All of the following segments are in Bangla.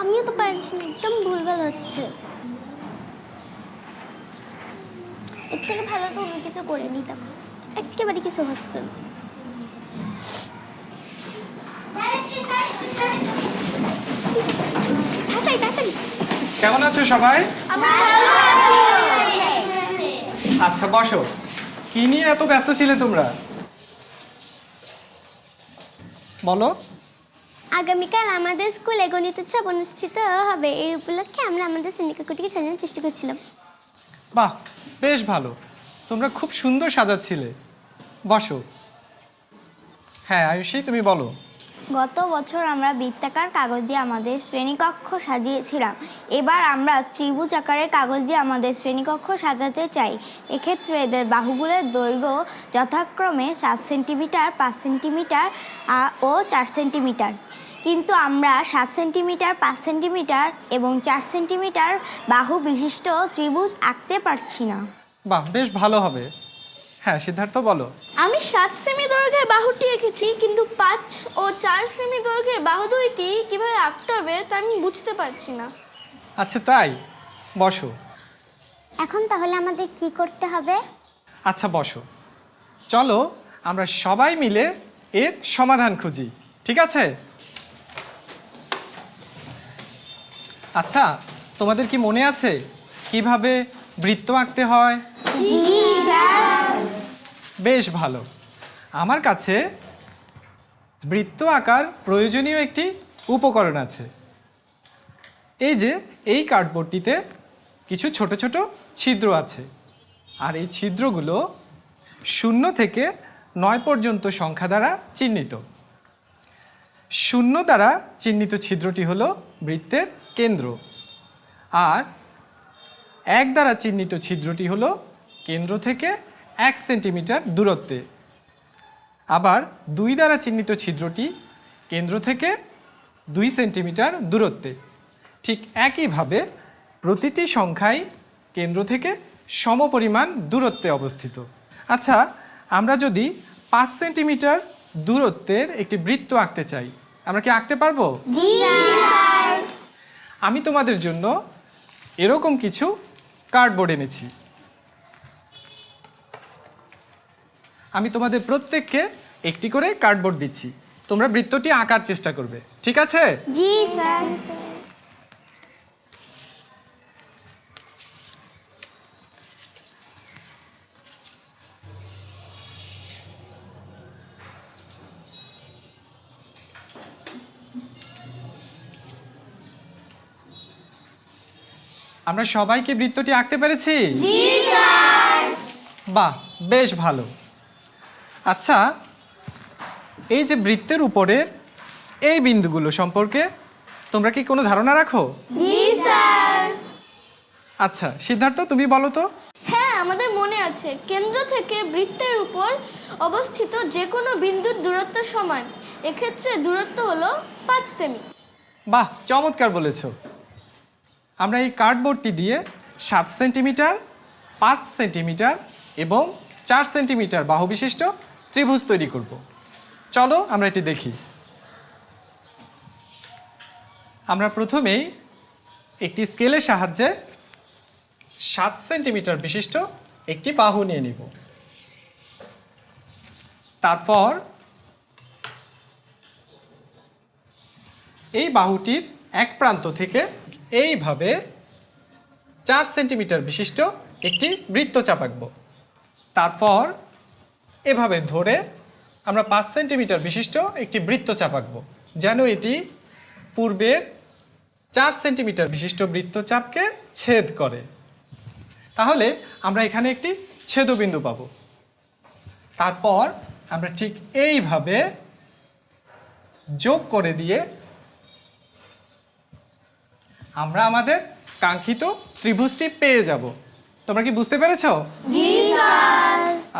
আমিও তো পারছি না, একদম ভুলভাল হচ্ছে। এর থেকে ভালো তো অন্য কিছু করে নিতাম একেবারে কিছু হচ্ছে না। কেমন আছো সবাই? আচ্ছা বসো। কি নিয়ে এত ব্যস্ত ছিলে তোমরা? বলো। আগামীকাল আমাদের স্কুলে গণিত উৎসব অনুষ্ঠিত হবে। এই উপলক্ষে আমরা আমাদের শ্রেণীকক্ষটিকে সাজানোর চেষ্টা করছিলাম। বাহ বেশ ভালো। তোমরা খুব সুন্দর সাজাচ্ছিলে। বসো। হ্যাঁ আয়ুষী তুমি বলো। গত বছর আমরা বৃত্তাকার কাগজ দিয়ে আমাদের শ্রেণীকক্ষ সাজিয়েছিলাম। এবার আমরা ত্রিভুজ আকারের কাগজ দিয়ে আমাদের শ্রেণীকক্ষ সাজাতে চাই। এক্ষেত্রে এদের বাহুগুলোর দৈর্ঘ্য যথাক্রমে সাত সেন্টিমিটার, পাঁচ সেন্টিমিটার ও চার সেন্টিমিটার। কিন্তু আমরা সাত সেন্টিমিটার, পাঁচ সেন্টিমিটার এবং চার সেন্টিমিটার বাহু বিশিষ্ট ত্রিভুজ আঁকতে পারছি না। বাহ, বেশ ভালো হবে। হ্যাঁ সিদ্ধার্থ বলো। আমি সাত সেমি দৈর্ঘ্যের বাহুটি এঁকেছি কিন্তু পাঁচ ও চার সেমি দৈর্ঘ্যের বাহু দুইটি কীভাবে আঁকতে হবে তা আমি বুঝতে পারছি না। আচ্ছা তাই? বসো। এখন তাহলে আমাদের কি করতে হবে? আচ্ছা বসো। চলো আমরা সবাই মিলে এর সমাধান খুঁজি ঠিক আছে? আচ্ছা তোমাদের কি মনে আছে কীভাবে বৃত্ত আঁকতে হয়? বেশ ভালো। আমার কাছে বৃত্ত আঁকার প্রয়োজনীয় একটি উপকরণ আছে। এই যে, এই কার্ডবোর্ডটিতে কিছু ছোট ছোট ছিদ্র আছে। আর এই ছিদ্রগুলো শূন্য থেকে নয় পর্যন্ত সংখ্যা দ্বারা চিহ্নিত। শূন্য দ্বারা চিহ্নিত ছিদ্রটি হলো বৃত্তের কেন্দ্র। আর এক দ্বারা চিহ্নিত ছিদ্রটি হলো কেন্দ্র থেকে এক সেন্টিমিটার দূরত্বে। আবার দুই দ্বারা চিহ্নিত ছিদ্রটি কেন্দ্র থেকে দুই সেন্টিমিটার দূরত্বে। ঠিক একইভাবে প্রতিটি সংখ্যাই কেন্দ্র থেকে সমপরিমাণ দূরত্বে অবস্থিত। আচ্ছা আমরা যদি পাঁচ সেন্টিমিটার দূরত্বের একটি বৃত্ত আঁকতে চাই আমরা কি আঁকতে পারব? আমি তোমাদের জন্য এরকম কিছু কার্ডবোর্ড এনেছি। আমি তোমাদের প্রত্যেককে একটি করে কার্ডবোর্ড দিচ্ছি। তোমরা বৃত্তটি আঁকার চেষ্টা করবে। ঠিক আছে? জি স্যার। আমরা সবাইকে বৃত্তটি আঁকতে পেরেছি? বাহ বেশ ভালো। আচ্ছা এই যে বৃত্তের উপরের এই বিন্দুগুলো সম্পর্কে তোমরা কি কোনো ধারণা রাখো? আচ্ছা সিদ্ধার্থ তুমি বলো তো। হ্যাঁ আমাদের মনে আছে কেন্দ্র থেকে বৃত্তের উপর অবস্থিত যে কোনো বিন্দুর দূরত্ব সমান। এক্ষেত্রে দূরত্ব হলো পাঁচ সেমি। বাহ চমৎকার বলেছ। আমরা এই কার্ডবোর্ডটি দিয়ে সাত সেন্টিমিটার পাঁচ সেন্টিমিটার এবং চার সেন্টিমিটার বাহু বিশিষ্ট ত্রিভুজ তৈরি করব। চলো আমরা এটি দেখি। আমরা প্রথমেই একটি স্কেলের সাহায্যে সাত সেন্টিমিটার বিশিষ্ট একটি বাহু নিয়ে নিব। তারপর এই বাহুটির এক প্রান্ত থেকে এইভাবে চার সেন্টিমিটার বিশিষ্ট একটি বৃত্ত চাপাকব। তারপর এভাবে ধরে আমরা পাঁচ সেন্টিমিটার বিশিষ্ট একটি বৃত্ত চাপাকব। যেন এটি পূর্বের চার সেন্টিমিটার বিশিষ্ট বৃত্তচাপকে ছেদ করে। তাহলে আমরা এখানে একটি ছেদবিন্দু পাব। তারপর আমরা ঠিক এইভাবে যোগ করে দিয়ে আমরা আমাদের কাঙ্ক্ষিত ত্রিভুজটি পেয়ে যাব। তোমরা কি বুঝতে পেরেছ?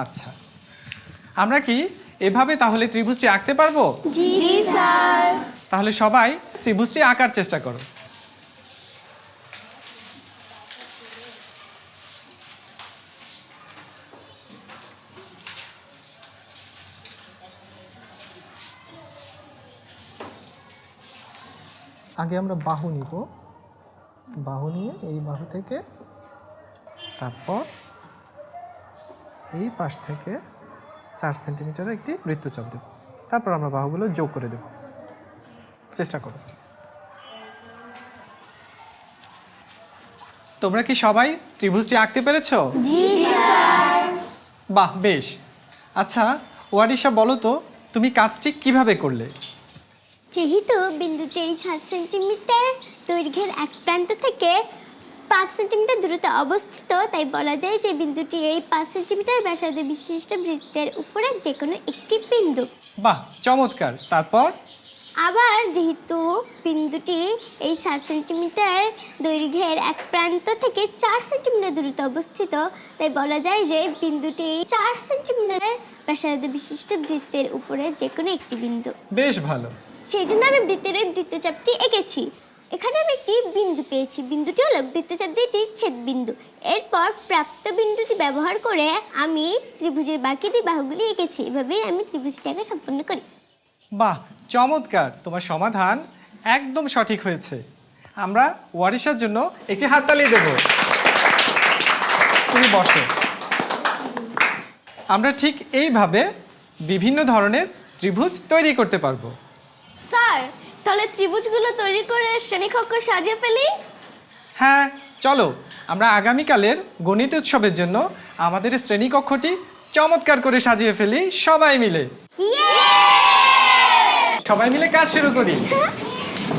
আচ্ছা। আমরা কি এভাবে তাহলে ত্রিভুজটি আঁকতে পারব? তাহলে সবাই ত্রিভুজটি আঁকার চেষ্টা করো। আগে আমরা বাহু নিব। বাহু নিয়ে এই বাহু থেকে তারপর এই পাশ থেকে চার সেন্টিমিটারের একটি বৃত্তচাপ দেব। তারপর আমরা বাহুগুলো যোগ করে দেব। চেষ্টা করো। তোমরা কি সবাই ত্রিভুজটি আঁকতে পেরেছ? বাহ বেশ। আচ্ছা ওয়ারিশা বলো তো তুমি কাজটি কীভাবে করলে? যেহেতু বিন্দুটি সাত সেন্টিমিটার দৈর্ঘ্যের এক প্রান্ত থেকে পাঁচ সেন্টিমিটার দূরত্বে অবস্থিত তাই বলা যায় যে বিন্দুটি এই পাঁচ সেন্টিমিটার ব্যাসার্ধ বিশিষ্ট বৃত্তের উপরে যে কোনো একটি বিন্দু। বাহ চমৎকার। তারপর? আবার যেহেতু বিন্দুটি এই সাত সেন্টিমিটার দৈর্ঘ্যের এক প্রান্ত থেকে চার সেন্টিমিটার দূরত্বে অবস্থিত তাই বলা যায় যে বিন্দুটি চার সেন্টিমিটার ব্যাসার্ধ বিশিষ্ট বৃত্তের উপরে যে কোনো একটি বিন্দু। বেশ ভালো। সেই জন্য আমি বৃত্তের ওই বৃত্তচাপটি এঁকেছি। এখানে আমি একটি বিন্দু পেয়েছি। বিন্দুটি হলো বৃত্তচাপ দিয়ে একটি ছেদ বিন্দু এরপর প্রাপ্ত বিন্দুটি ব্যবহার করে আমি ত্রিভুজের বাকি দুই বাহুগুলি এঁকেছি। এভাবেই আমি ত্রিভুজটাকে সম্পন্ন করি। বাহ, চমৎকার! তোমার সমাধান একদম সঠিক হয়েছে। আমরা ওয়ারিশার জন্য একটি হাততালি দেব। তুমি বসো। আমরা ঠিক এইভাবে বিভিন্ন ধরনের ত্রিভুজ তৈরি করতে পারব। স্যার তাহলে ত্রিভুজগুলো তৈরি করে শ্রেণীকক্ষ সাজিয়ে ফেলি? হ্যাঁ চলো। আমরা আগামীকালের গণিত উৎসবের জন্য আমাদের শ্রেণীকক্ষটি চমৎকার করে সাজিয়ে ফেলি সবাই মিলে। সবাই মিলে কাজ শুরু করি।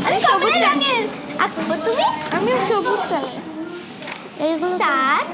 আমি সবুজ রঙের। আঁকবো তুমি? আমি সবুজ কালার সাত